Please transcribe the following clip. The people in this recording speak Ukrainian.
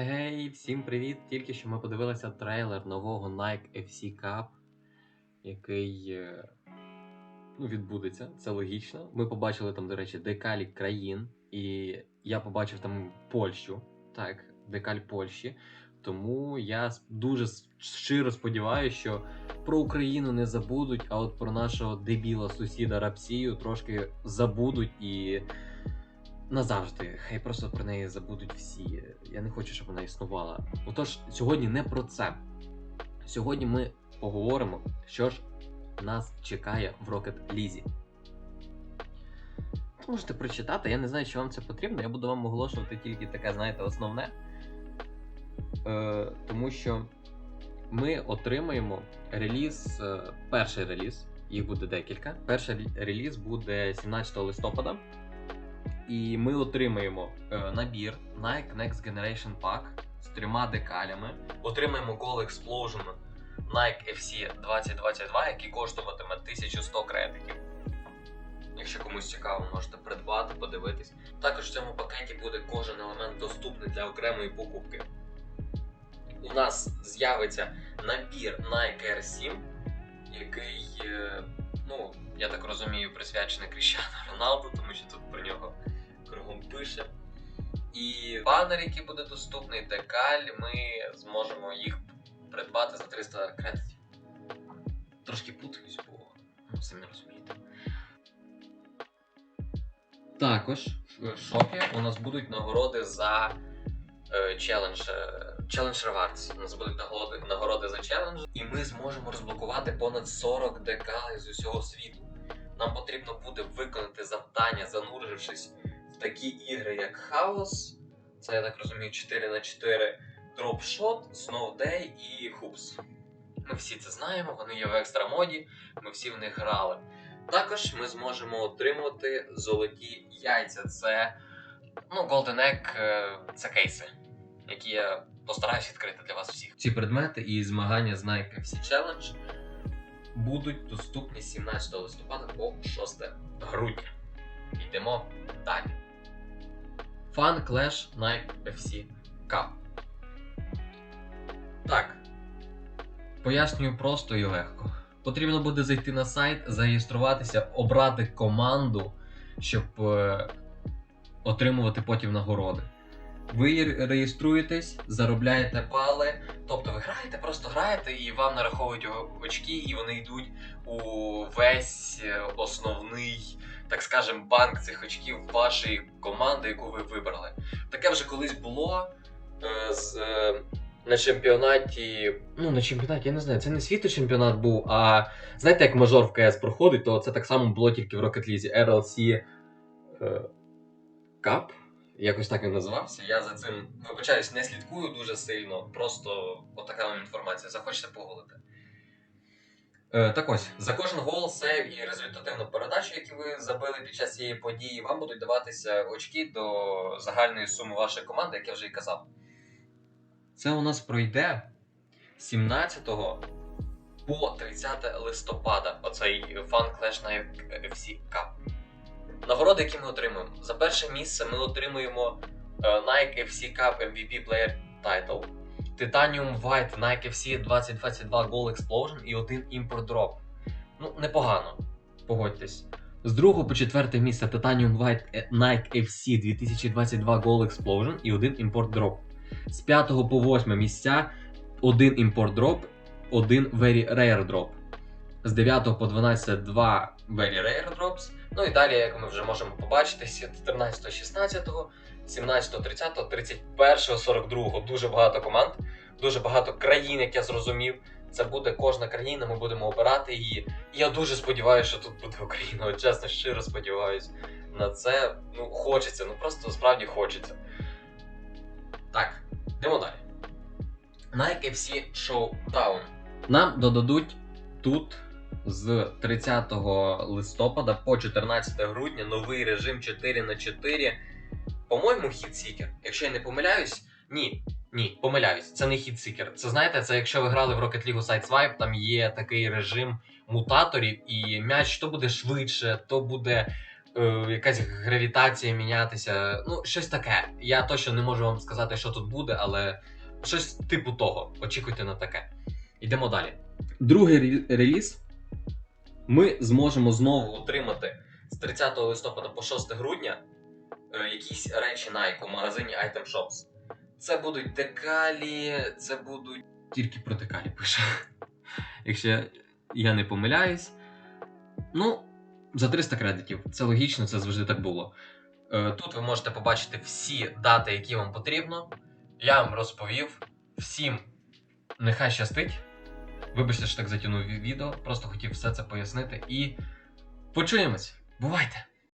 Ей, всім привіт! Тільки що ми подивилися трейлер нового Nike FC Cup, який е, ну, відбудеться, це логічно. Ми побачили там, до речі, декалі країн, і я побачив там Польщу, так, декаль Польщі. Тому я дуже щиро сподіваюся, що про Україну не забудуть, а от про нашого дебіла сусіда Рапсію трошки забудуть і назавжди. Хай просто про неї забудуть всі. Я не хочу, щоб вона існувала. Отож, сьогодні не про це. Сьогодні ми поговоримо, що ж нас чекає в Rocket Лізі. Можете прочитати, я не знаю, чи вам це потрібно. Я буду вам оголошувати тільки таке, знаєте, основне. Е, тому що ми отримаємо реліз, е, перший реліз, їх буде декілька. Перший реліз буде 17 листопада. І ми отримаємо е, набір Nike Next Generation Pack з трьома декалями. Отримаємо Goal Explosion Nike FC 2022, який коштуватиме 1100 кредитів. Якщо комусь цікаво, можете придбати, подивитись. Також в цьому пакеті буде кожен елемент доступний для окремої покупки. У нас з'явиться набір Nike Air 7, який, е, ну, я так розумію, присвячений Кріщану Роналду, тому що тут про нього пише. І банер, який буде доступний, декаль, ми зможемо їх придбати за 300 кредитів. Трошки путаюсь, бо самі розумієте. Також в шопі у нас будуть нагороди за е, челендж. е, Челендж Rewards. У нас будуть нагороди, нагороди за челендж, і ми зможемо розблокувати понад 40 декалей з усього світу. Нам потрібно буде виконати завдання, занурившись в такі ігри, як Хаос, це я так розумію, 4 на 4 Dropshot, Snow Day і Hoops. Ми всі це знаємо, вони є в екстра моді, ми всі в них грали. Також ми зможемо отримати золоті яйця. Це ну, Golden Egg, е, це кейси, які я постараюсь відкрити для вас всіх. Ці предмети і змагання з Nike FC Challenge будуть доступні 17 листопада по 6 грудня. Йдемо далі. Fun Clash Nike FC Cup. Так. Пояснюю просто і легко. Потрібно буде зайти на сайт, зареєструватися, обрати команду, щоб е, отримувати потім нагороди. Ви реєструєтесь, заробляєте бали, тобто ви граєте, просто граєте, і вам нараховують очки, і вони йдуть у весь е, основний, так скажем, банк цих очків вашої команди, яку ви вибрали. Таке вже колись було е, з, е, на чемпіонаті. Ну, на чемпіонаті, я не знаю, це не світовий чемпіонат був, а знаєте, як мажор в КС проходить, то це так само було тільки в Rocket League. RLC е, Cup. Якось так він називався. Я за цим вибачаюсь, не слідкую дуже сильно. Просто отака вам інформація. Захочете погуглити. Е, так ось, за кожен гол, сейв і результативну передачу, які ви забили під час цієї події, вам будуть даватися очки до загальної суми вашої команди, як я вже і казав. Це у нас пройде 17 по 30 листопада. Оцей Clash на FC Cup. Нагороди, які ми отримуємо. За перше місце ми отримуємо е, Nike FC Cup MVP Player Title, Titanium White Nike FC 2022 Goal Explosion і один Import Drop. Ну, непогано, погодьтесь. З другого по четверте місце Titanium White е, Nike FC 2022 Goal Explosion і один Import Drop. З п'ятого по восьме місця один Import Drop, один Very Rare Drop. З 9 по 12 два Very Rare Drops. Ну і далі, як ми вже можемо побачити, з 14, 16, 17, 30, 31, 42 дуже багато команд, дуже багато країн, як я зрозумів. Це буде кожна країна, ми будемо обирати її. Я дуже сподіваюся, що тут буде Україна. От чесно, щиро сподіваюся на це. Ну, хочеться, ну просто справді хочеться. Так, йдемо далі. Nike FC Showdown. Нам додадуть тут з 30 листопада по 14 грудня новий режим 4 на 4 По-моєму, хітсікер. Якщо я не помиляюсь, ні. Ні, помиляюсь, це не хітсікер. Це знаєте, це якщо ви грали в Rocket League Sideswipe, там є такий режим мутаторів, і м'яч то буде швидше, то буде е, якась гравітація мінятися. Ну, щось таке. Я точно не можу вам сказати, що тут буде, але щось типу того. Очікуйте на таке. Йдемо далі. Другий реліз. Ми зможемо знову отримати з 30 листопада по 6 грудня е, якісь речі Nike у магазині Item Shops. Це будуть декалі, це будуть. Тільки про декалі пише. Якщо я не помиляюсь. Ну, за 300 кредитів. Це логічно, це завжди так було. Е, Тут ви можете побачити всі дати, які вам потрібно. Я вам розповів. Всім нехай щастить. Вибачте, що так затягнув відео, просто хотів все це пояснити і почуємось. Бувайте!